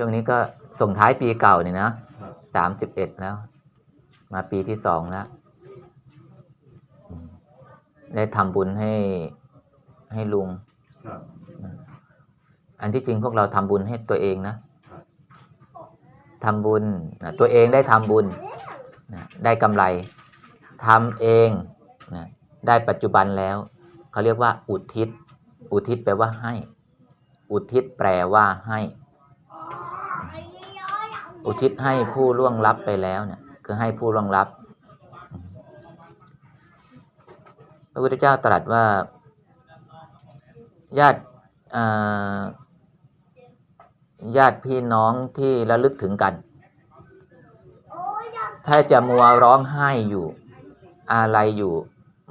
ช่วงนี้ก็ส่งท้ายปีเก่าเนี่ยนะครับสามสิบเอ็ดแล้ว มาปีที่สองแล้วอืมได้ทำบุญให้ให้ลุงครับอันที่จริงพวกเราทำบุญให้ตัวเองนะทำบุญนะตัวเองได้ทำบุญนะได้กำไรทำเองนะได้ปัจจุบันแล้วเขาเรียกว่า อุทิศ อุทิศแปลว่าให้ อุทิศแปลว่าให้ อุทิศให้ผู้ล่วงลับไปแล้วเนี่ยคือให้ผู้ล่วงลับ พระพุทธเจ้าตรัสว่าญาติญาติพี่น้องที่ระลึกถึงกัน ถ้าจะมัวร้องไห้อยู่ อะไรอยู่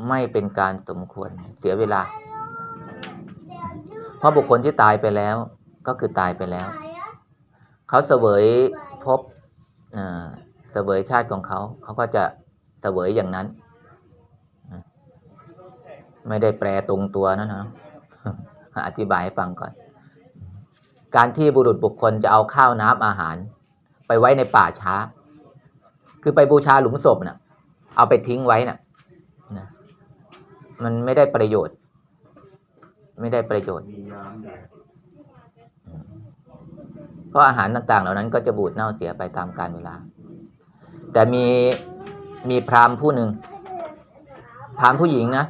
ไม่เป็นการสมควรเสียเวลา เพราะบุคคลที่ตายไปแล้วก็คือตายไปแล้ว เขาเสวย พบเสวยชาติของเขา เขาก็จะเสวยอย่างนั้น ไม่ได้แปลตรงตัวนะนะอธิบายให้ฟังก่อน การที่บุรุษบุคคลจะเอาข้าวน้ำอาหาร ไปไว้ในป่าช้า คือไปบูชาหลุมศพน่ะ เอาไปทิ้งไว้น่ะนะมันไม่ได้ประโยชน์ ไม่ได้ประโยชน์ เพราะอาหารต่างๆ เหล่านั้นก็จะบูดเน่าเสียไปตามกาลเวลา แต่มีมีพราหมณ์ผู้หนึ่งพราหมณ์ผู้หญิงนะ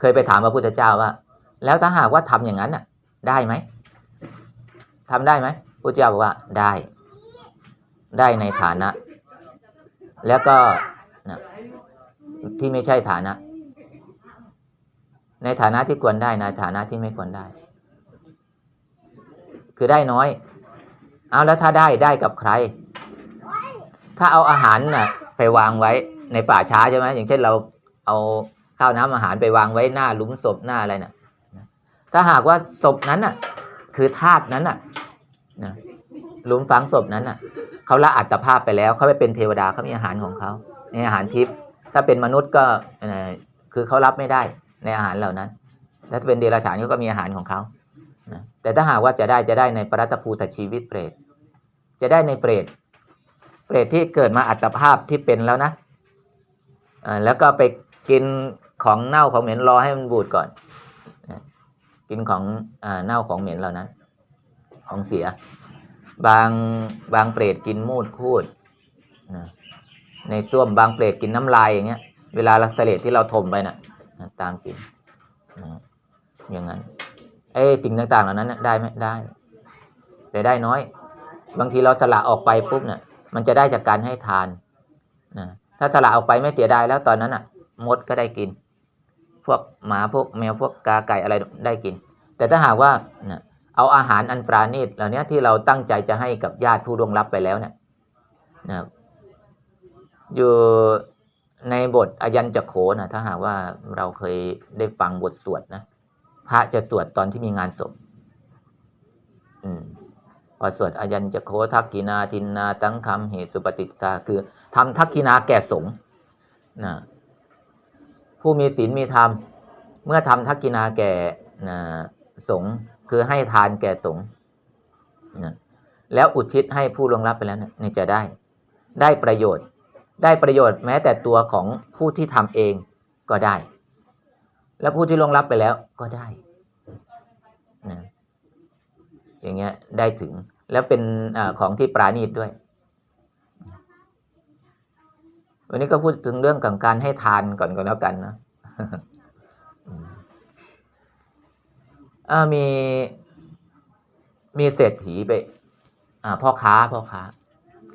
เคยไปถามพระพุทธเจ้าว่า แล้วถ้าหากว่าทำอย่างนั้นน่ะ ได้ไหมทำได้ไหมพระเจ้าบอกว่าได้ ได้ในฐานะ แล้วก็นะที่ไม่ใช่ฐานะ ในฐานะที่ควรได้ในฐานะที่ไม่ควรได้ คือได้น้อย เอาแล้วถ้าได้ได้กับใคร ถ้าเอาอาหารน่ะไปวางไว้ในป่าช้าใช่ไหมอย่างเช่นเราเอาข้าวน้ำอาหารไปวางไว้หน้าหลุมศพหน้าอะไรน่ะนะถ้าหากว่าศพนั้นน่ะ คือธาตุนั้นน่ะนะหลุมฝังศพนั้นน่ะเขาละอัตภาพไปแล้วเขาไปเป็นเทวดาเขามีอาหารของเขาในอาหารทิพย์ถ้าเป็นมนุษย์ก็คือเขารับไม่ได้ในอาหารเหล่านั้น แล้วถ้าเป็นเดรัจฉานเขาก็มีอาหารของเขา นะแต่ถ้าหากว่าจะได้จะได้ในปรัตภูตชีวิตเปรต จะได้ในเปรต เปรตที่เกิดมาอัตภาพที่เป็นแล้วนะแล้วก็ไปกินของเน่าของเหม็นรอให้มันบูดก่อน กินของเน่าของเหม็นเหล่านั้นของเสีย บางบางเปรตกินมูดคูดในส้วมบางเปรตกินน้ำลายอย่างเงี้ย เวลาเราเสลดที่เราถมไปน่ะนะตามกินนอย่างนั้น ไอ้สิ่งต่างๆเหล่านั้นได้ไหมได้ แต่ได้น้อย บางทีเราสละออกไปปุ๊บเนี่ยมันจะได้จากการให้ทานนะถ้าสละออกไปไม่เสียดายแล้วตอนนั้นอะ มดก็ได้กิน พวกหมาพวกแมวพวกกาไก่อะไรได้กิน แต่ถ้าหากว่าเนี่ยเอาอาหารอันปราณีตเหล่านี้ที่เราตั้งใจจะให้กับญาติผู้ล่วงลับไปแล้วเนี่ยนะอยู่ในบทอายัญจะโขนะถ้าหากว่าเราเคยได้ฟังบทสวดนะ พระจะสวดตอนที่มีงานศพอืมพอสวดอายัญจะโคทักกินาทินนาสังคมเหตุสุปฏิตาคือทำทักกินาแก่สงฆ์นะผู้มีศีลมีธรรม เมื่อทำทักกินาแก่นะสงฆ์คือให้ทานแก่สงฆ์นะแล้วอุทิศให้ผู้ลวงรับไปแล้วเนี่ยจะได้ ได้ประโยชน์ ได้ประโยชน์แม้แต่ตัวของผู้ที่ทำเองก็ได้ และผู้ที่ลงรับไปแล้วก็ได้นะอย่างเงี้ยได้ถึงแล้วเป็นอของที่ปราณีตด้วย วันนี้ก็พูดถึงเรื่องของการให้ทานก่อนก็แล้วกันนะมีมีเศรษฐีไปพ่อค้าพ่อค้า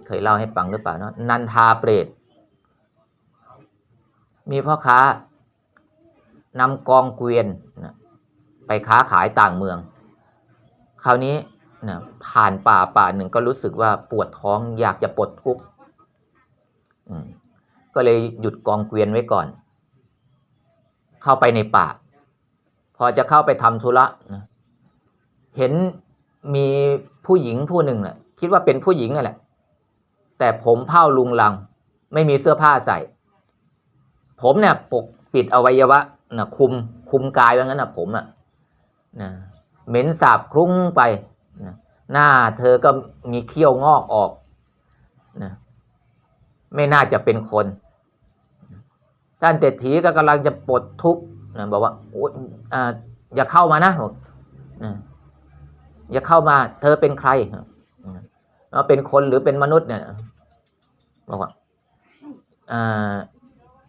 เคยเล่าให้ฟังหรือเปล่าเนาะนันทาเปรตมีพ่อค้า นำกองเกวียนนะไปค้าขายต่างเมือง คราวนี้นะผ่านป่าป่าหนึ่งก็รู้สึกว่าปวดท้องอยากจะปลดทุกข์ก็เลยหยุดกองเกวียนไว้ก่อน เข้าไปในป่า พอจะเข้าไปทำธุระนะเห็นมีผู้หญิงผู้หนึ่งน่ะคิดว่าเป็นผู้หญิงนั่นแหละ แต่ผมเผ้าลุงลัง ไม่มีเสื้อผ้าใส่ ผมเนี่ยปกปิดอวัยวะ นะคุมคุมกายไว้งั้นนะผมอะนะเหม็นสาบคลุ้งไปนะหน้าเธอก็มีเขี้ยวงอกออกนะไม่น่าจะเป็นคนท่านเศรษฐีก็กำลังจะปลดทุกข์นะบอกว่าโอ้ยอ่าอย่าเข้ามานะบอกนะอย่าเข้ามา เธอเป็นใครเราเป็นคนหรือเป็นมนุษย์เนี่ยบอกว่าอ่า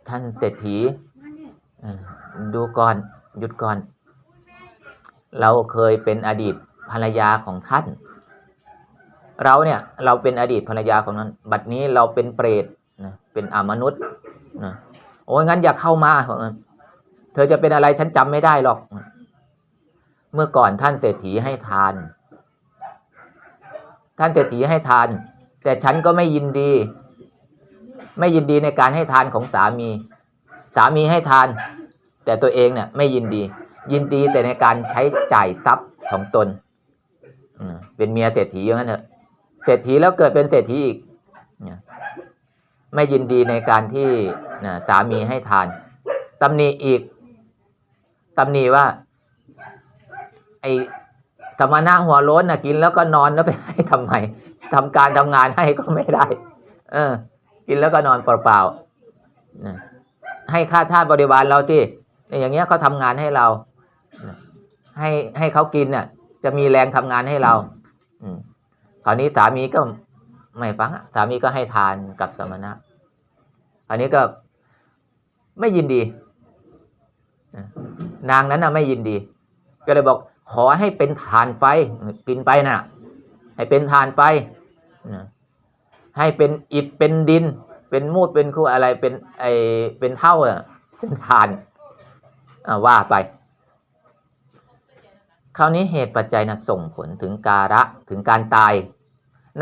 ท่านเศรษฐีอ่า ดูก่อนหยุดก่อน เราเคยเป็นอดีตภรรยาของท่าน เราเนี่ยเราเป็นอดีตภรรยาของนั้น บัดนี้เราเป็นเปรตนะเป็นอมนุษย์นะโอ้ยงั้นอย่าเข้ามาบองเธอจะเป็นอะไรฉันจำไม่ได้หรอก เมื่อก่อนท่านเศรษฐีให้ทาน ท่านเศรษฐีให้ทาน แต่ฉันก็ไม่ยินดี ไม่ยินดีในการให้ทานของสามี สามีให้ทาน แต่ตัวเองเนี่ยไม่ยินดี ยินดีแต่ในการใช้จ่ายทรัพย์ของตนเป็นเมียเศรษฐีอย่างนั้นเถอะเศรษฐีแล้วเกิดเป็นเศรษฐีอีกไม่ยินดีในการที่นะสามีให้ทานตำหนิอีกตำหนิว่า ไอสมณะหัวโล้นนะกินแล้วก็นอนแล้วไปให้ทำไมทำการทำงานให้ก็ไม่ได้ เออ กินแล้วก็นอนเปล่าๆนะให้ค่าทาสบริวารเราสิ อย่างเงี้ยเขาทำงานให้เรา ให้ให้เขากินน่ะ จะมีแรงทำงานให้เราอืมคราวนี้สามีก็ไม่ฟังสามีก็ให้ทานกับสมณะคราวนี้ก็ไม่ยินดี นางนั้นน่ะไม่ยินดี ก็เลยบอกขอให้เป็นทานไฟกินไปนะ่ะ ให้เป็นทานไฟให้เป็นอิฐเป็นดิน เป็นมูดเป็นคู่อะไรเป็นไอเป็นเท่าอะเป็นทาน ว่าไป คราวนี้เหตุปัจจัยนะส่งผลถึงการะถึงการตาย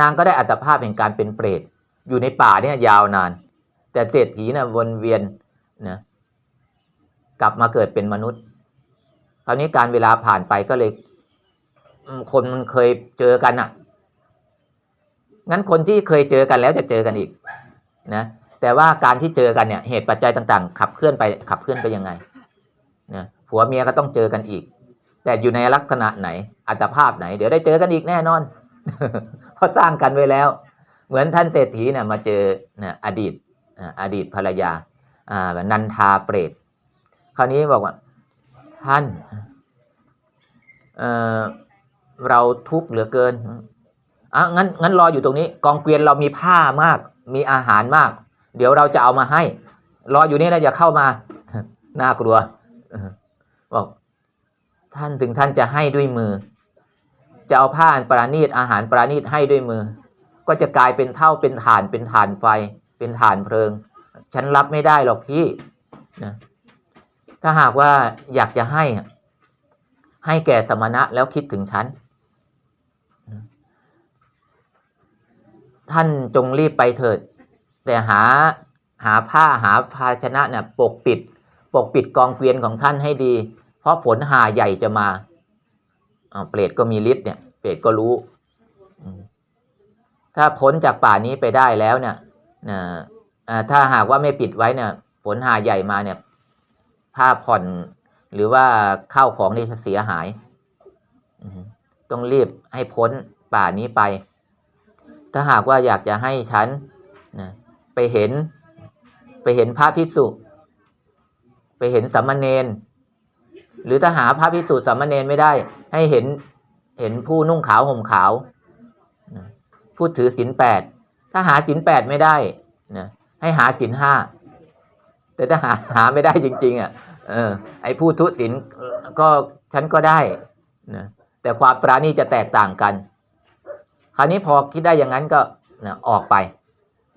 นางก็ได้อัตภาพแห่งการเป็นเปรต อยู่ในป่าเนี่ยยาวนาน แต่เศรษฐีนะ่ะวนเวียนนะกลับมาเกิดเป็นมนุษย์ คราวนี้การเวลาผ่านไปก็เลย คนมันเคยเจอกันอะ่ะ งั้นคนที่เคยเจอกันแล้วจะเจอกันอีกนะแต่ว่าการที่เจอกันเนี่ยเหตุปัจจัยต่างๆ ขับเคลื่อนไปขับเคลื่อนไปยังไง นะผัวเมียก็ต้องเจอกันอีก แต่อยู่ในลักษณะไหน อัตภาพไหน เดี๋ยวได้เจอกันอีกแน่นอน เพราะสร้างกันไว้แล้ว เหมือนท่านเศรษฐีเนี่ยมาเจอนะอดีตอดีตภรรยาอ่านันทาเปรต คราวนี้บอกว่า ท่านเเราทุกข์เหลือเกินอะงั้นงั้นรออยู่ตรงนี้ กองเกวียนเรามีผ้ามาก มีอาหารมาก เดี๋ยวเราจะเอามาให้ รออยู่นี่นะอย่าเข้ามา น่ากลัว บอกท่านถึงท่านจะให้ด้วยมือ จะเอาผ้าอันปราณีตอาหารปราณีตให้ด้วยมือ ก็จะกลายเป็นเท่าเป็นฐานเป็นฐานไฟ เป็นฐานเพลิง ฉันรับไม่ได้หรอกพี่นะถ้าหากว่าอยากจะให้ ให้แก่สมณะแล้วคิดถึงฉันท่านจงรีบไปเถิด แต่หาหาผ้าหาภาชนะเนี่ยปกปิด ปกปิดกองเกวียนของท่านให้ดี เพราะฝนหาใหญ่จะมาเปรตก็มีฤทธิ์เนี่ยเปรตก็รู้ ถ้าพ้นจากป่านี้ไปได้แล้วเนี่ยถ้าหากว่าไม่ปิดไว้เนี่ยฝนหาใหญ่มาเนี่ยผ้าผ่อนหรือว่าข้าวของนี่จะเสียหาย ต้องรีบให้พ้นป่านี้ไป ถ้าหากว่าอยากจะให้ฉันนะไปเห็นไปเห็นพระพิสุ ไปเห็นสามเณรหรือถ้าหาพระพิสุสามเณรไม่ได้ ให้เห็นเห็นผู้นุ่งขาวห่มขาวนะผู้ถือศีลแปดถ้าหาศีลแปดไม่ได้นะให้หาศีลห้าแต่ถ้าหาหาไม่ได้จริง ๆอะเออ ไอ้ผู้ทุศีลก็ฉันก็ได้นะแต่ความปราณีจะแตกต่างกัน คราวนี้พอคิดได้อย่างนั้นก็นะออกไป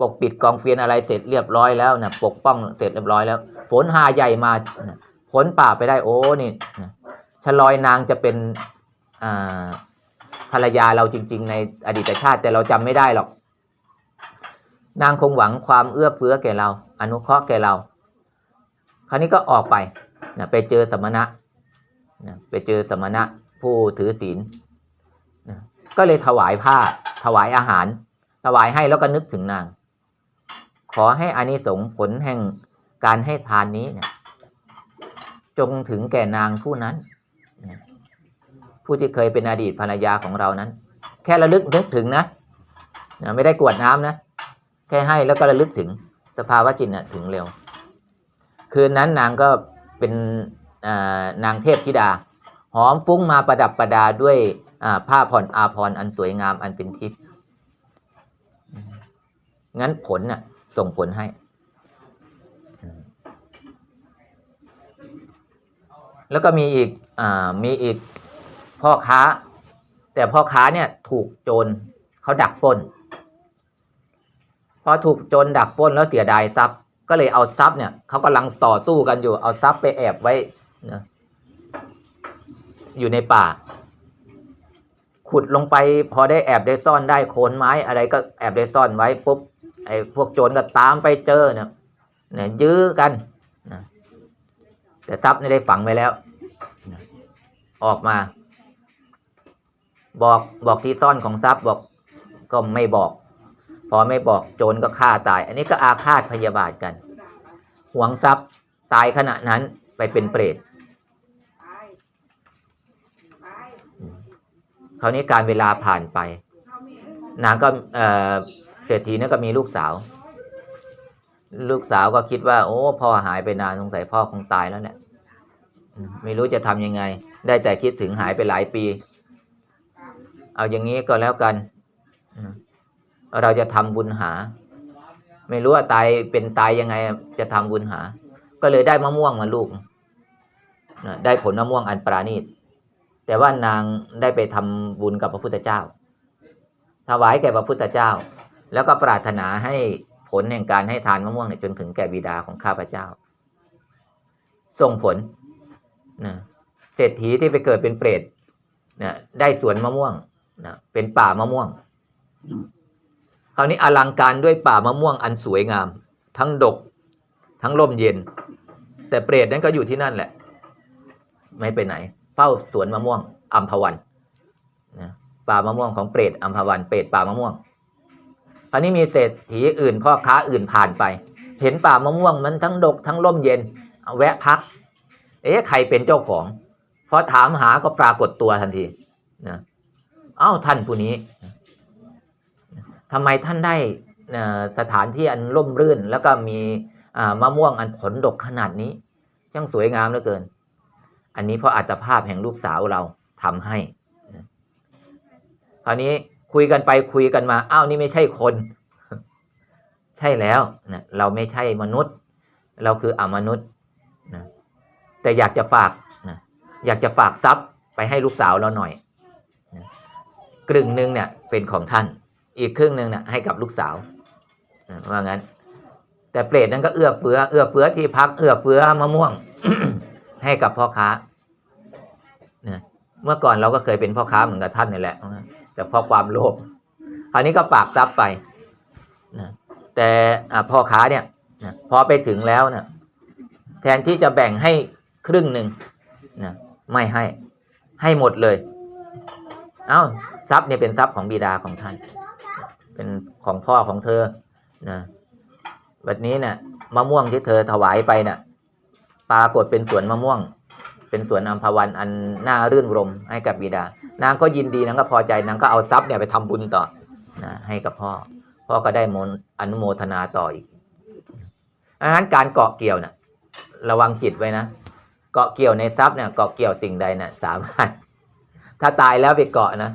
ปกปิดกองเกวียนอะไรเสร็จเรียบร้อยแล้วนะปกป้องเสร็จเรียบร้อยแล้ว ฝนหาใหญ่มานะพ้นป่าไปได้โอ้นี่ชลอยนางจะเป็นภรรยาเราจริง ๆ ในอดีตชาติ แต่เราจำไม่ได้หรอก นางคงหวังความเอื้อเฟื้อแก่เรา อนุเคราะห์แก่เรา คราวนี้ก็ออกไปนะไปเจอสมณะนะไปเจอสมณะผู้ถือศีลนะก็เลยถวายผ้า ถวายอาหาร ถวายให้แล้วก็นึกถึงนาง ขอให้อานิสงส์ผลแห่งการให้ทานนี้เนี่ยจงถึงแก่นางผู้นั้น ผู้ที่เคยเป็นอดีตภรรยาของเรานั้น แค่ระลึกนึกถึงนะไม่ได้กวดน้ำนะ แค่ให้แล้วก็ระลึกถึงสภาวะจิตน่ะถึงเร็ว คืนนั้นนางก็เป็นนางเทพธิดา หอมฟุ้งมาประดับประดาด้วยผ้าผ่อนอาภรณ์อันสวยงามอันเป็นทิพย์งั้นผลน่ะ ส่งผลให้ แล้วก็มีอีกอ่ามีอีกพ่อค้า แต่พ่อค้าเนี่ยถูกโจรเขาดักปล้น พอถูกโจรดักปล้นแล้วเสียดายทรัพย์ ก็เลยเอาทรัพย์เนี่ยเขากำลังต่อสู้กันอยู่ เอาทรัพย์ไปแอบไว้นะอยู่ในป่า ขุดลงไปพอได้แอบได้ซ่อนได้โคนไม้อะไรก็แอบได้ซ่อนไว้ปุ๊บ อ้พวกโจรก็ตามไปเจอเนี่ยเนี่ยยื้อกันนะแต่ทรัพย์นี่ได้ฝังไว้แล้วนะออกมา บอกบอกที่ซ่อนของทรัพย์บอกก็ไม่บอก พอไม่บอกโจรก็ฆ่าตาย อันนี้ก็อาฆาตพยาบาทกันหวงทรัพย์ตายขณะนั้นไปเป็นเปรตคราวนี้การเวลาผ่านไป นางก็ เศรษฐีเนี่ยก็มีลูกสาว ลูกสาวก็คิดว่า โอ้พ่อหายไปนานสงสัยพ่อคงตายแล้วเนี่ยไม่รู้จะทำยังไง ได้แต่คิดถึงหายไปหลายปี เอาอย่างนี้ก็แล้วกันเราจะทำบุญหา ไม่รู้ว่าตายเป็นตายยังไง จะทำบุญหา ก็เลยได้มะม่วงมาลูกได้ผลมะม่วงอันปราณีตแต่ว่านางได้ไปทำบุญกับพระพุทธเจ้าถวายแก่พระพุทธเจ้า แล้วก็ปรารถนาให้ผลแห่งการให้ทานมะม่วงเนี่ยจนถึงแก่บิดาของข้าพเจ้า ส่งผลนะเศรษฐีที่ไปเกิดเป็นเปรตนะได้สวนมะม่วงนะเป็นป่ามะม่วง คราวนี้อลังการด้วยป่ามะม่วงอันสวยงาม ทั้งดก ทั้งร่มเย็น แต่เปรตนั้นก็อยู่ที่นั่นแหละ ไม่ไปไหนเฝ้าสวนมะม่วงอัมพวันนะป่ามะม่วงของเปรตอัมพวันเปรตป่ามะม่วง คราวนี้มีเศรษฐีอื่นพ่อค้าอื่นผ่านไป เห็นป่ามะม่วงมันทั้งดกทั้งร่มเย็นแวะพัก เอ๊ะใครเป็นเจ้าของพอถามหาก็ปรากฏตัวทันทีนะเอ้าท่านผู้นี้ทำไมท่านได้สถานที่อันร่มรื่น แล้วก็มีมะม่วงอันผลดกขนาดนี้ช่างสวยงามเหลือเกิน อันนี้เพราะอัตภาพแห่งลูกสาวเราทำให้คราวนี้ คุยกันไปคุยกันมาอ้าวนี่ไม่ใช่คน ใช่แล้วนะเราไม่ใช่มนุษย์ เราคืออมนุษย์นะแต่อยากจะฝากนะอยากจะฝากทรัพย์ไปให้ลูกสาวเราหน่อยนะกลึ่งหนึ่งเนี่ยเป็นของท่าน อีกครึ่งหนึ่งเนี่ยให้กับลูกสาวนะว่างั้น แต่เปรตนั้นก็เอื้อเฟื้อเอื้อเฟื้อที่พักเอื้อเฟื้อมะม่วง ให้กับพ่อค้านะเมื่อก่อนเราก็เคยเป็นพ่อค้าเหมือนกับท่านนี่แหละนะ แต่เพราะความโลภคราวนี้ก็ฝากทรัพย์ไปนะแต่พ่อค้าเนี่ยนะพอไปถึงแล้วเนี่ยแทนที่จะแบ่งให้ครึ่งหนึ่งนะไม่ให้ให้หมดเลย เอ้าทรัพย์เนี่ยเป็นทรัพย์ของบิดาของท่าน เป็นของพ่อของเธอนะวันนี้เนี่ยมะม่วงที่เธอถวายไปเนี่ยปรากฏเป็นสวนมะม่วง เป็นสวนอัมพวันอันน่ารื่นรมให้กับบิดา นางก็ยินดีนางก็พอใจนางก็เอาทรัพย์เนี่ยไปทำบุญต่อนะให้กับพ่อ พ่อก็ได้มนอนุโมทนาต่ออีกดังนั้นการเกาะเกี่ยวเนี่ยระวังจิตไว้นะ เกาะเกี่ยวในทรัพย์เนี่ยเกาะเกี่ยวสิ่งใดเนี่ยสามารถ ถ้าตายแล้วไปเกาะนะ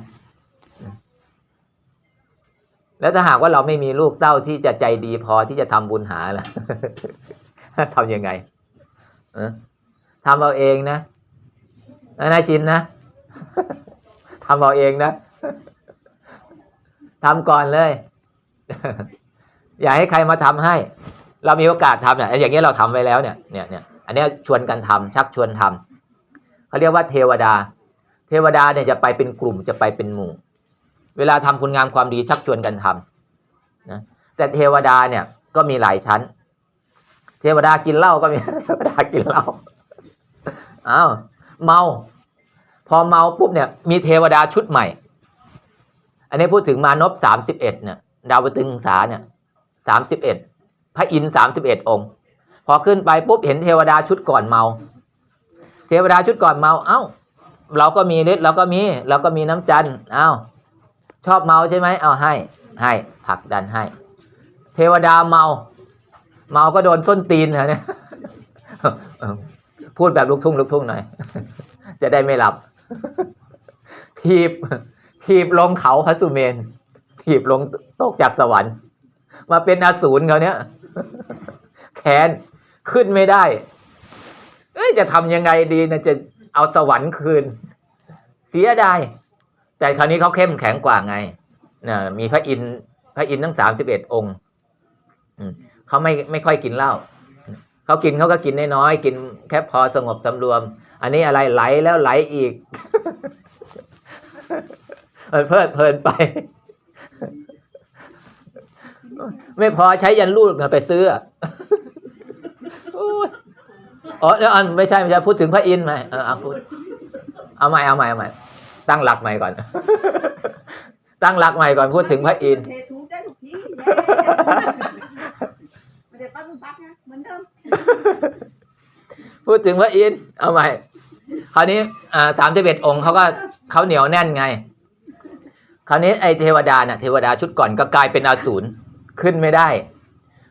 แล้วถ้าหากว่าเราไม่มีลูกเต้าที่จะใจดีพอที่จะทำบุญหาล่ะทำยังไงทำเอาเองนะนะนายชินนะ ทำเอาเองนะทำก่อนเลย อย่าให้ใครมาทำให้ เรามีโอกาสทำเนี่ยอย่างเงี้ยเราทำไว้แล้วเนี่ยเนี่ยเนี่ยอันเนี้ยชวนกันทำชักชวนทำเขาเรียกว่าเทวดา เทวดาเนี่ยจะไปเป็นกลุ่มจะไปเป็นหมู่ เวลาทำคุณงามความดีชักชวนกันทำนะแต่เทวดาเนี่ยก็มีหลายชั้น เทวดากินเหล้าก็มีเทวดากินเหล้าอ้าวเมา พอเมาปุ๊บเนี่ยมีเทวดาชุดใหม่ อันนี้พูดถึงมานพสามสิบเอ็ดเนี่ยดาวตึงสาเนี่ยสามสิบเอ็ดพระอินทร์สามสิบเอ็ดองค์ พอขึ้นไปปุ๊บเห็นเทวดาชุดก่อนเมา เทวดาชุดก่อนเมา เอ้า เราก็มีฤทธิ์เราก็มีเราก็มีน้ำจันทร์เอ้า ชอบเมาใช่ไหมเอาให้ ให้ผลักดันให้ เทวดาเมา เมาก็โดนส้นตีนนะเนี่ยพูดแบบลูกทุ่งลูกทุ่งหน่อย จะได้ไม่หลับ ทีบทีบลงเขาพระสุเมนทีบลงตกจากสวรรค์ มาเป็นอสูรเขาเนี้ยแขนขึ้นไม่ได้ เอ้ยจะทำยังไงดีนะจะเอาสวรรค์คืน เสียดายแต่คราวนี้เขาเข้มแข็งกว่าไงนะมีพระอินทร์พระอินทร์ทั้งสามสิบเอ็ดองค์เขาไม่ไม่ค่อยกินเหล้าเขากินเขาก็กินน้อยๆกินแค่พอสงบสำรวม อันนี้อะไรไหลแล้วไหลอีกมันเพลิดเพลินไป ไม่พอใช้ยันลูกนะไปซื้ออะโอ้ยอ๋อเดี๋ยวอันไม่ใช่ไม่ใช่พูดถึงพระอินทร์ไหมเออเอาพูดเอาใหม่เอาใหม่เอาใหม่ตั้งหลักใหม่ก่อน ตั้งหลักใหม่ก่อนพูดถึงพระอินทร์เทถูได้ทุกทีไม่ได้ปั้นปักนะเหมือนเดิม พูดถึงพระอินทร์เอาใหม่คราวนี้อ่าสามสิบเอ็ดองค์เขาก็เขาเหนียวแน่นไง คราวนี้ไอเทวดาน่ะเทวดาชุดก่อนก็กลายเป็นอสูรขึ้นไม่ได้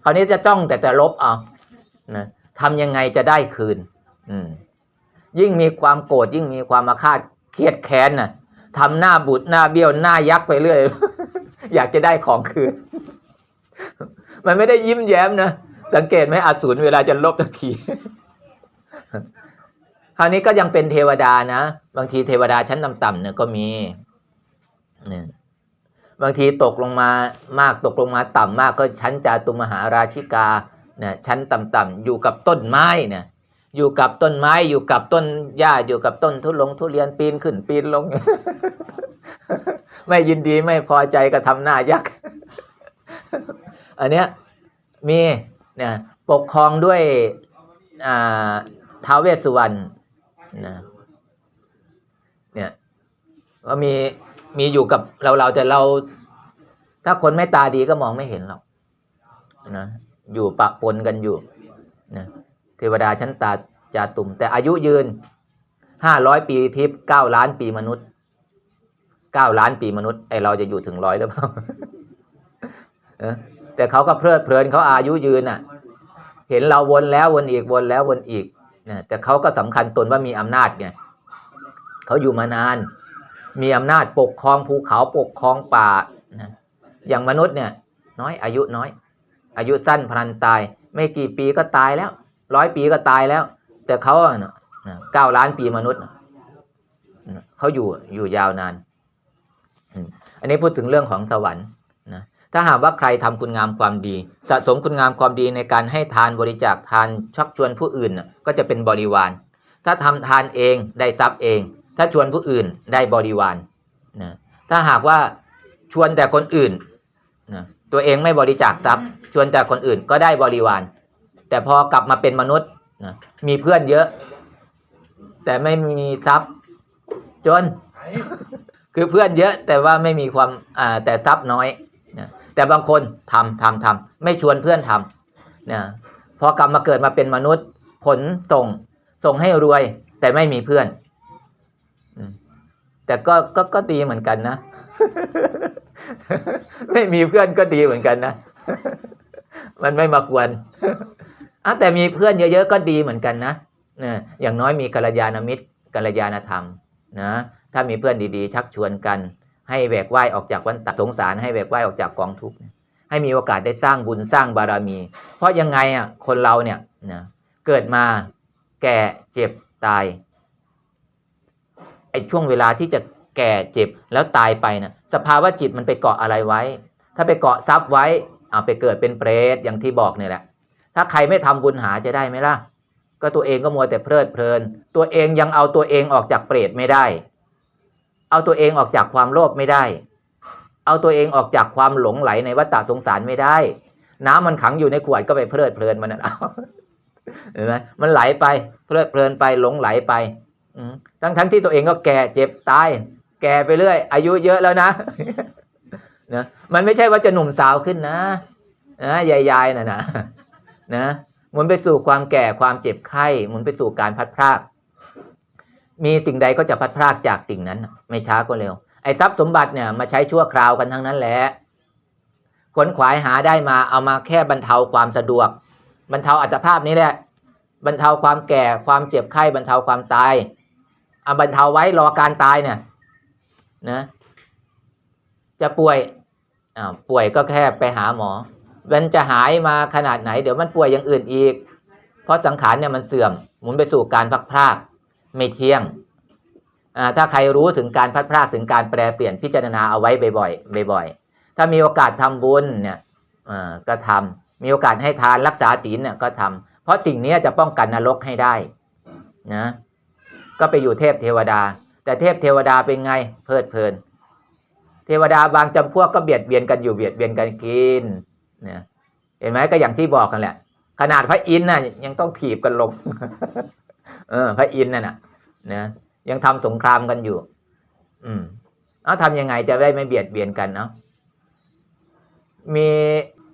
คราวนี้จะจ้องแต่แต่ลบเอานะทำยังไงจะได้คืน อืม ยิ่งมีความโกรธยิ่งมีความมาคาดเครียดแค้นน่ะทำหน้าบุดหน้าเบี้ยวหน้ายักษ์ไปเรื่อย อยากจะได้ของคืน มันไม่ได้ยิ้มแย้มนะ สังเกตไหมอสูรเวลาจะลบทักที คราวนี้ก็ยังเป็นเทวดานะ บางทีเทวดาชั้นต่ำๆเนี่ยก็มีเนี่ยบางทีตกลงมามากตกลงมาต่ำมากก็ชั้นจาตุมหาราชิกาเนี่ยชั้นต่ำๆอยู่กับต้นไม้เนี่ยอยู่กับต้นไม้อยู่กับต้นหญ้าอยู่กับต้นทุลงทุเรียนปีนขึ้นปีนลง ไม่ยินดีไม่พอใจก็ทำหน้ายักษ์อันเนี้ยมีเนี่ยปกครองด้วยอ่า ท้าวเวสสุวรรณนะเนี่ยก็มีมีอยู่กับเราเราแต่เรา ถ้าคนไม่ตาดีก็มองไม่เห็นหรอกนะอยู่ปะปนกันอยู่นะเทวดาชั้นตาจาตุ่ม แต่อายุยืนห้าร้อยปีทิพย์เก้าล้านปีมนุษย์เก้าล้านปีมนุษย์ไอเราจะอยู่ถึงร้อยหรือเปล่าเออแต่เขาก็เพลิดเพลินเขาอายุยืนน่ะ เห็นเราวนแล้ววนอีกวนแล้ววนอีก นะแต่เขาก็สำคัญตนว่ามีอำนาจไงเขาอยู่มานาน มีอำนาจปกครองภูเขาปกครองป่านะอย่างมนุษย์เนี่ย น้อยอายุน้อย อายุสั้นพลันตาย ไม่กี่ปีก็ตายแล้วร้อยปีก็ตายแล้ว แต่เขาเก้าล้านปีมนุษย์เขาอยู่อยู่ยาวนาน อันนี้พูดถึงเรื่องของสวรรค์ ถ้าหากว่าใครทำคุณงามความดี สะสมคุณงามความดีในการให้ทานบริจาคทานชักชวนผู้อื่นก็จะเป็นบริวาร ถ้าทำทานเองได้ทรัพย์เอง ถ้าชวนผู้อื่นได้บริวารนะถ้าหากว่าชวนแต่คนอื่นนะตัวเองไม่บริจาคทรัพย์ ชวนแต่คนอื่นก็ได้บริวาร แต่พอกลับมาเป็นมนุษย์นะมีเพื่อนเยอะ แต่ไม่มีทรัพย์ จน คือเพื่อนเยอะแต่ว่าไม่มีความแต่ทรัพย์น้อย แต่บางคนทำทำทำไม่ชวนเพื่อนทำนะพอกลับมาเกิดมาเป็นมนุษย์ ผลส่งส่งให้รวย แต่ไม่มีเพื่อนแต่ก็ก็ก็ดีเหมือนกันนะ ไม่มีเพื่อนก็ดีเหมือนกันนะ มันไม่มากวนอะแต่มีเพื่อนเยอะๆก็ดีเหมือนกันนะนะอย่างน้อยมีกัลยาณมิตรกัลยาณธรรมนะถ้ามีเพื่อนดีๆ ชักชวนกัน ให้แหวกว่ายออกจากวันตะสงสารให้แหวกว่ายออกจากกองทุกข์ให้มีโอกาสได้สร้างบุญสร้างบารมี เพราะยังไงอะคนเราเนี่ยนะเกิดมาแก่เจ็บตายไอ้ช่วงเวลาที่จะแก่เจ็บแล้วตายไปนะสภาวะจิตมันไปเกาะอะไรไว้ ถ้าไปเกาะทรัพย์ไว้เอาไปเกิดเป็นเปรตอย่างที่บอกเนี่ยแหละ ถ้าใครไม่ทำบุญหาจะได้ไหมล่ะ ก็ตัวเองก็มัวแต่เพลิดเพลิน ตัวเองยังเอาตัวเองออกจากเปรตไม่ได้ เอาตัวเองออกจากความโลภไม่ได้ เอาตัวเองออกจากความหลงไหลในวัฏฏะสงสารไม่ได้ น้ำมันขังอยู่ในขวดก็ไปเพลิดเพลินมันนะเอาเห็นไหมมันไหลไปเพลิดเพลินไปหลงไหลไปทั้งทั้งที่ตัวเองก็แก่เจ็บตาย แก่ไปเรื่อย อายุเยอะแล้วนะนะมันไม่ใช่ว่าจะหนุ่มสาวขึ้นนะนะยายๆน่ะนะนะหมุนไปสู่ความแก่ความเจ็บไข้หมุนไปสู่การพัดพราก มีสิ่งใดก็จะพัดพรากจากสิ่งนั้น ไม่ช้าก็เร็ว ไอ้ทรัพย์สมบัติเนี่ยมาใช้ชั่วคราวกันทั้งนั้นแหละขนขวายหาได้มาเอามาแค่บรรเทาความสะดวก บรรเทาอัตภาพนี้แหละ บรรเทาความแก่ความเจ็บไข้บรรเทาความตายเอาบรรเทาไว้รอการตายเนี่ยนะจะป่วยอ้าวป่วยก็แค่ไปหาหมอ มันจะหายมาขนาดไหน เดี๋ยวมันป่วยอย่างอื่นอีก เพราะสังขารเนี่ยมันเสื่อมหมุนไปสู่การพักพราก ไม่เที่ยงอ่าถ้าใครรู้ถึงการพัดพรากถึงการแปรเปลี่ยนพิจารณาเอาไว้บ่อยๆบ่อยๆถ้ามีโอกาสทำบุญเนี่ยอ่าก็ทำมีโอกาสให้ทานรักษาศีลเนี่ยก็ทำเพราะสิ่งนี้จะป้องกันนรกให้ได้นะก็ไปอยู่เทพเทวดา แต่เทพเทวดาเป็นไงเพลิดเพลิน เทวดาบางจำพวกก็เบียดเบียนกันอยู่เบียดเบียนกันกินเนี่ยเห็นไหมก็อย่างที่บอกกันแหละ ขนาดพระอินทร์น่ะยังต้องถีบกันลง เออ พระอินทร์น่ะ นะยังทำสงครามกันอยู่ อืมเอาทำยังไงจะได้ไม่เบียดเบียนกันเนาะมี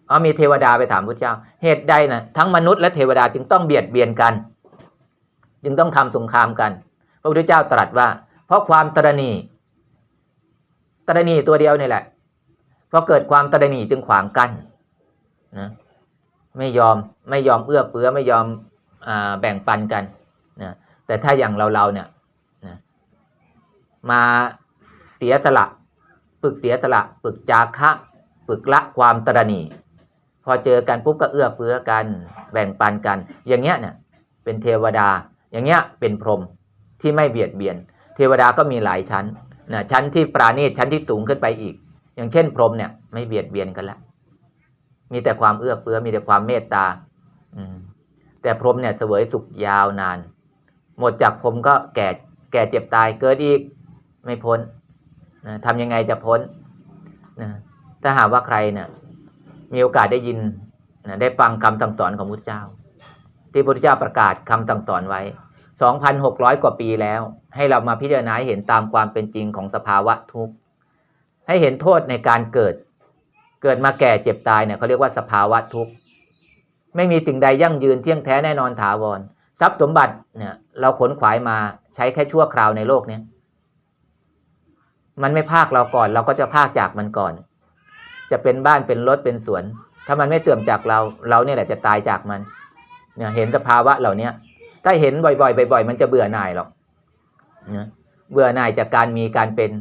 เอามีเทวดาไปถามพระเจ้า เหตุใดนะทั้งมนุษย์และเทวดาจึงต้องเบียดเบียนกัน จึงต้องทำสงครามกัน พระพุทธเจ้าตรัสว่า เพราะความตรณีตรณีตัวเดียวนี่แหละพราะเกิดความตรณีจึงขวางกั้นนะไม่ยอมไม่ยอมเอื้อเฟื้อไม่ยอมอแบ่งปันกันนะ แต่ถ้าอย่างเราเราเนี่ยนะมาเสียสละฝึกเสียสละฝึกจาคะฝึกละความตรณีพอเจอกันปุ๊บก็เอื้อเฟื้อกัน แบ่งปันกัน อย่างเงี้ยเนี่ยเป็นเทวดา อย่างเงี้ยเป็นพรหมที่ไม่เบียดเบียน เทวดาก็มีหลายชั้นนะชั้นที่ปราณีตชั้นที่สูงขึ้นไปอีก อย่างเช่น พรหมเนี่ยไม่เบียดเบียนกันแล้วมีแต่ความเอื้อเฟื้อมีแต่ความเมตตาอืแต่พรหมเนี่ยเสวยสุขยาวนาน หมดจากพรหมก็แก่แก่เจ็บตายเกิดอีกไม่พ้นนะทำยังไงจะพ้นนะถ้าหากว่าใครเนี่ยมีโอกาสได้ยินนะได้ฟังคำสั่งสอนของพุทธเจ้า ที่พุทธเจ้าประกาศคำสั่งสอนไว้ 2,600 กว่าปีแล้ว ให้เรามาพิจารณาเห็นตามความเป็นจริงของสภาวะทุกข์ ให้เห็นโทษในการเกิด เกิดมาแก่เจ็บตายเนี่ยเขาเรียกว่าสภาวะทุกข์ ไม่มีสิ่งใดยั่งยืนเที่ยงแท้แน่นอนถาวร ทรัพย์สมบัติเนี่ยเราขนขวายมาใช้แค่ชั่วคราวในโลกเนี้ยมันไม่ภาคเราก่อน เราก็จะภาคจากมันก่อน จะเป็นบ้านเป็นรถเป็นสวน ถ้ามันไม่เสื่อมจากเรา เราเนี่ยแหละจะตายจากมันเนี่ยเห็นสภาวะเหล่าเนี้ยถ้าเห็นบ่อยๆบ่อย ๆ มันจะเบื่อหน่ายหรอกนะเบื่อหน่ายจากการมีการเป็น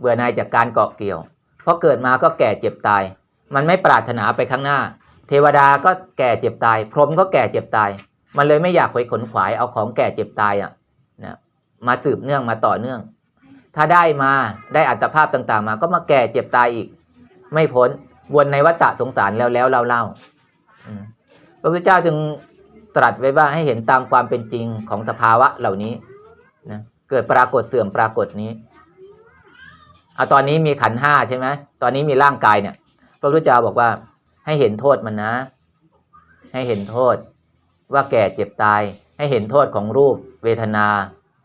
เบื่อหน่ายจากการเกาะเกี่ยว เพราะเกิดมาก็แก่เจ็บตาย มันไม่ปรารถนาไปข้างหน้า เทวดาก็แก่เจ็บตาย พรหมก็แก่เจ็บตาย มันเลยไม่อยากไปขนขวายเอาของแก่เจ็บตายอะนะมาสืบเนื่องมาต่อเนื่อง ถ้าได้มาได้อัตภาพต่าง ๆ มา ก็มาแก่เจ็บตายอีก ไม่พ้นวนในวัฏฏะสงสารแล้วแล้วเล่าเล่าพระพุทธเจ้าจึงตรัสไว้ว่าให้เห็นตามความเป็นจริงของสภาวะเหล่านี้นะเกิดปรากฏเสื่อมปรากฏนี้เอาตอนนี้มีขันห้าใช่ไหมตอนนี้มีร่างกายเนี่ย พระพุทธเจ้าบอกว่าให้เห็นโทษมันนะ ให้เห็นโทษ ว่าแก่เจ็บตายให้เห็นโทษของรูป เวทนา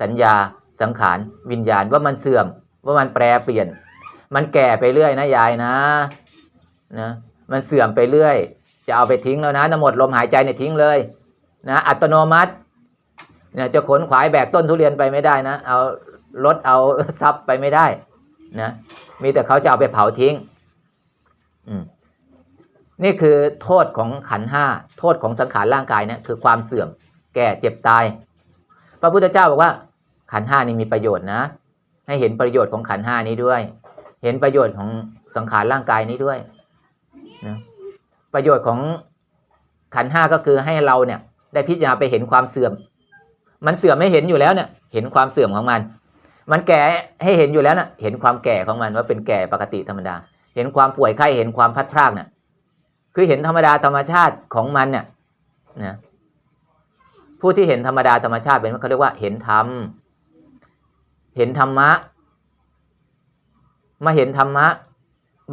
สัญญา สังขาร วิญญาณว่ามันเสื่อม ว่ามันแปรเปลี่ยน มันแก่ไปเรื่อยนะยายนะนะมันเสื่อมไปเรื่อย จะเอาไปทิ้งแล้วนะน้ำหมดลมหายใจเนี่ยทิ้งเลยนะอัตโนมัติเนี่ยจะขนขวายแบกต้นทุเรียนไปไม่ได้นะ เอารถเอาทรัพย์ไปไม่ได้นะมีแต่เขาจะเอาไปเผาทิ้ง อืม นี่คือโทษของขันห้าโทษของสังขารร่างกายเนี่ยคือความเสื่อมแก่เจ็บตาย พระพุทธเจ้าบอกว่าขันห้านี่มีประโยชน์นะ ให้เห็นประโยชน์ของขันห้านี้ด้วย เห็นประโยชน์ของสังขารร่างกายนี้ด้วยนะประโยชน์ของขันห้าก็คือให้เราเนี่ย ได้พิจารณาไปเห็นความเสื่อม มันเสื่อมไม่เห็นอยู่แล้วเนี่ย เห็นความเสื่อมของมัน มันแก่ให้เห็นอยู่แล้วนะ่ะ เห็นความแก่ของมันว่าเป็นแก่ปกติธรรมดา เห็นความป่วยไข้เห็นความพัดพรากเนี่ย คือเห็นธรรมดาธรรมชาติของมันเนี่ยนะผู้ที่เห็นธรรมดาธรรมชาติเป็นเขาเรียกว่าเห็นธรรม เห็นธรรมะ มาเห็นธรรมะ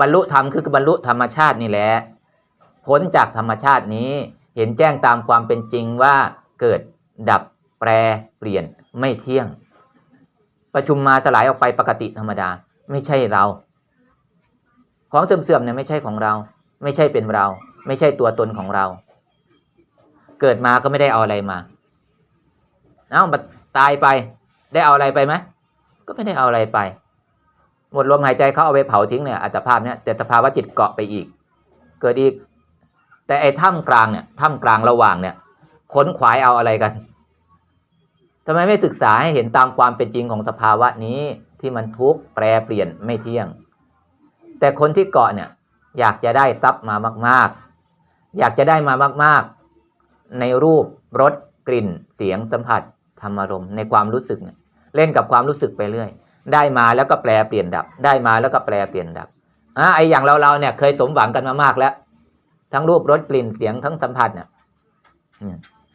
บรรลุธรรมคือบรรลุธรรมชาตินี่แหละพ้นจากธรรมชาตินี้ เห็นแจ้งตามความเป็นจริงว่าเกิดดับแปรเปลี่ยนไม่เที่ยง ประชุมมาสลายออกไปปกติธรรมดา ไม่ใช่เรา ของเสื่อมๆเนี่ยไม่ใช่ของเรา ไม่ใช่เป็นเรา ไม่ใช่ตัวตนของเรา เกิดมาก็ไม่ได้เอาอะไรมา เอ้าตายไปได้เอาอะไรไปไหมก็ไม่ได้เอาอะไรไป หมดลมหายใจเขาเอาไปเผาทิ้งเนี่ยอัตภาพเนี่ยแต่สภาวะจิตเกาะไปอีก เกิดอีก แต่ไอ้ถ้ำกลางเนี่ยถ้ำกลางระหว่างเนี่ยค้นขวายเอาอะไรกันทำไมไม่ศึกษาให้เห็นตามความเป็นจริงของสภาวะนี้ที่มันทุกข์แปรเปลี่ยนไม่เที่ยง แต่คนที่เกาะเนี่ย อยากจะได้ทรัพย์มามาก ๆ อยากจะได้มามาก ๆ ในรูปรสกลิ่น เสียงสัมผัสธรรมารมณ์ในความรู้สึกเนี่ยเล่นกับความรู้สึกไปเรื่อย ได้มาแล้วก็แปลเปลี่ยนดับ ได้มาแล้วก็แปลเปลี่ยนดับอะไออย่างเราเราเนี่ยเคยสมหวังกันมามากแล้ว ทั้งรูปรสกลิ่นเสียงทั้งสัมผัสเนี่ย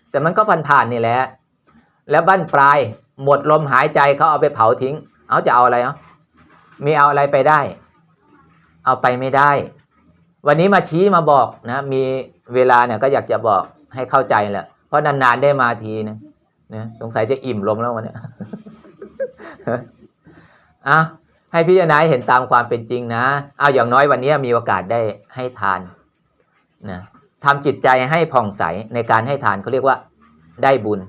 แต่มันก็ผ่านๆนี่แหละแล้วบั้นปลายหมดลมหายใจเขาเอาไปเผาทิ้ง เอาจะเอาอะไรเอะมีเอาอะไรไปได้ เอาไปไม่ได้ วันนี้มาชี้มาบอกนะ มีเวลาเนี่ยก็อยากจะบอกให้เข้าใจแหละเพราะนานๆได้มาทีนึงนะสงสัยจะอิ่มลงแล้ววันนี้อะให้พิจารณาให้เห็นตามความเป็นจริงนะเอาอย่างน้อยวันนี้มีโอกาสได้ให้ทานนะทำจิตใจให้ผ่องใสในการให้ทานเขาเรียกว่าได้บุญ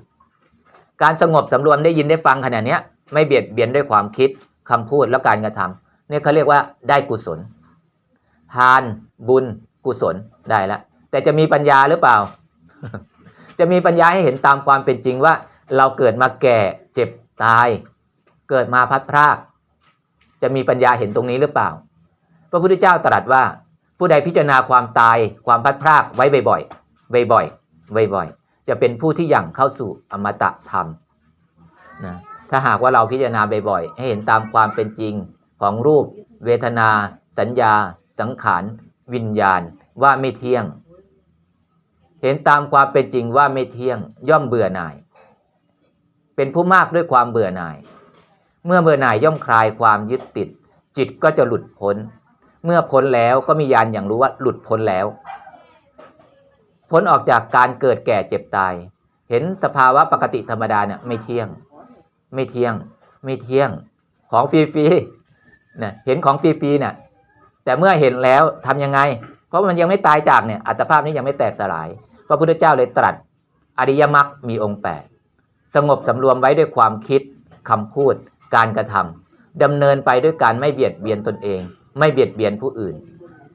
การสงบสำรวมได้ยินได้ฟังขณะเนี้ไม่เบียดเบียนด้วยความคิดคำพูดและการกระทำเนี่ยเขาเรียกว่าได้กุศล ทานบุญกุศลได้แล้วแต่จะมีปัญญาหรือเปล่า จะมีปัญญาให้เห็นตามความเป็นจริงว่า เราเกิดมาแก่เจ็บตาย เกิดมาพัดพราก จะมีปัญญาเห็นตรงนี้หรือเปล่า พระพุทธเจ้าตรัสว่า ผู้ใดพิจารณาความตายความพัดพรากไว้บ่อยๆบ่อยๆบ่อยๆจะเป็นผู้ที่ยั่งเข้าสู่อมตะธรรมนะถ้าหากว่าเราพิจารณาบ่อยๆให้เห็นตามความเป็นจริงของรูป เวทนา สัญญา สังขารวิญญาณว่าไม่เที่ยง เห็นตามความเป็นจริงว่าไม่เที่ยง ย่อมเบื่อหน่าย เป็นผู้มากด้วยความเบื่อหน่าย เมื่อเบื่อหน่ายย่อมคลายความยึดติด จิตก็จะหลุดพ้น เมื่อพ้นแล้วก็มีญาณอย่างรู้ว่าหลุดพ้นแล้ว พ้นออกจากการเกิดแก่เจ็บตาย เห็นสภาวะปกติธรรมดาเนี่ยไม่เที่ยง ไม่เที่ยง ไม่เที่ยง ของฟรีๆเนี่ยเห็นของฟรีๆเนี่ย แต่เมื่อเห็นแล้วทำยังไง เพราะมันยังไม่ตายจากเนี่ยอัตภาพนี้ยังไม่แตกสลาย พระพุทธเจ้าเลยตรัส อริยมรรคมีองค์แปดสงบสำรวมไว้ด้วยความคิดคำพูด การกระทำดำเนินไปด้วยการไม่เบียดเบียนตนเอง ไม่เบียดเบียนผู้อื่น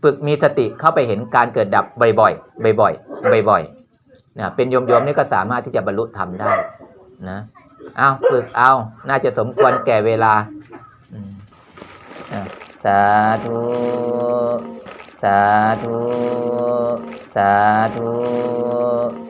ฝึกมีสติเข้าไปเห็นการเกิดดับบ่อยๆบ่อยๆบ่อยๆเนี่ยเป็นโยมๆนี่ก็สามารถที่จะบรรลุธรรมได้นะเอาฝึกเอาน่าจะสมควรแก่เวลาอืมอะ สาธุสาธุสาธุ